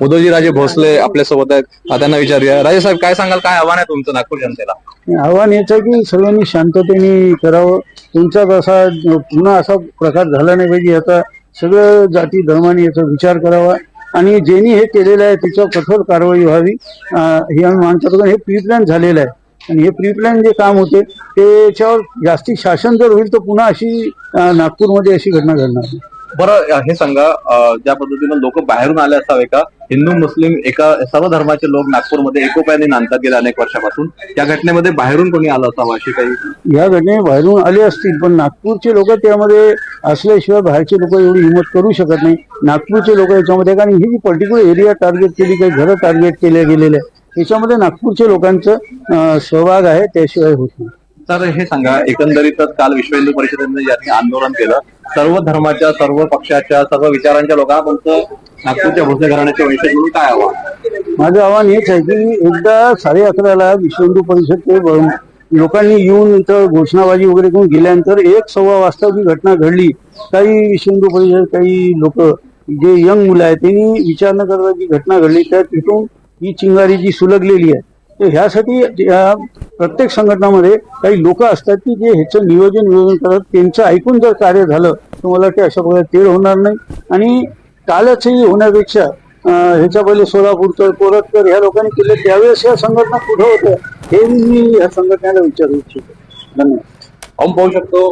उदयजी राजे भोसले आपल्यासोबत आहेत. त्यांना विचारूया. राजे साहेब काय सांगाल? काय आव्हान आहे तुमचं नागपूर जनतेला? आव्हान हेच आहे की सर्वांनी शांततेने करावं. तुमचा असा पुन्हा असा प्रकार झाला नाही पाहिजे याचा सगळं जाती धर्माने याचा विचार करावा. आणि ज्यांनी हे केलेलं आहे त्याच्यावर कठोर कारवाई व्हावी. हे आम्ही मानतो हे प्री प्लॅन झालेलं आहे. आणि हे प्री प्लॅन जे काम होते त्याच्यावर जास्ती शासन जर होईल तर पुन्हा अशी नागपूरमध्ये अशी घटना घडणार. नाही. बरं हे सांगा ज्या पद्धतीनं लोक बाहेरून आले असावे का? हिंदू मुस्लिम एका सर्व धर्माचे लोक नागपूरमध्ये एकोप्याने नांदतात गेल्या अनेक वर्षापासून. त्या घटनेमध्ये बाहेरून कोणी आलं असावं अशी काही? या घटने बाहेरून आले असतील पण नागपूरचे लोक त्यामध्ये असल्याशिवाय बाहेरचे लोक एवढी हिंमत करू शकत नाही. नागपूरचे लोक याच्यामध्ये कारण ही जी पर्टिक्युलर एरिया टार्गेट केली काही घरं टार्गेट केल्या गेलेले आहे याच्यामध्ये नागपूरच्या लोकांचं सहभाग आहे त्याशिवाय होत नाही. तर हे सांगा एकंदरीतच काल विश्व हिंदू परिषदेने ज्यांनी आंदोलन केलं. सर्व धर्माच्या सर्व पक्षाच्या सर्व विचारांच्या लोकांना तुमचं नागपूरच्या भोसले घराण्याचे वैशिष्ट्य म्हणून काय आव्हान? माझं आव्हान हेच आहे की एकदा साडे अकराला विश्व हिंदू परिषद लोकांनी येऊन इथं घोषणाबाजी वगैरे करून गेल्यानंतर एक सव्वा वाजता जी घटना घडली काही विश्व हिंदू परिषद काही लोक जे यंग मुलं आहेत त्यांनी विचार न करता जी घटना घडली त्या तिथून ही चिंगारी जी सुलगलेली आहे तर ह्यासाठी प्रत्येक संघटनामध्ये काही लोक असतात की जे ह्याचं नियोजन नियोजन करतात. त्यांचं ऐकून जर कार्य झालं तर मला वाटते अशा प्रकारे तेढ होणार नाही. आणि कालचही होण्यापेक्षा ह्याच्या पहिले सोलापूरकर कोरटकर ह्या लोकांनी केले त्यावेळेस या संघटना कुठं होत्या. हे मी या संघटनेला विचारू इच्छितो. धन्यवाद. आपण पाहू शकतो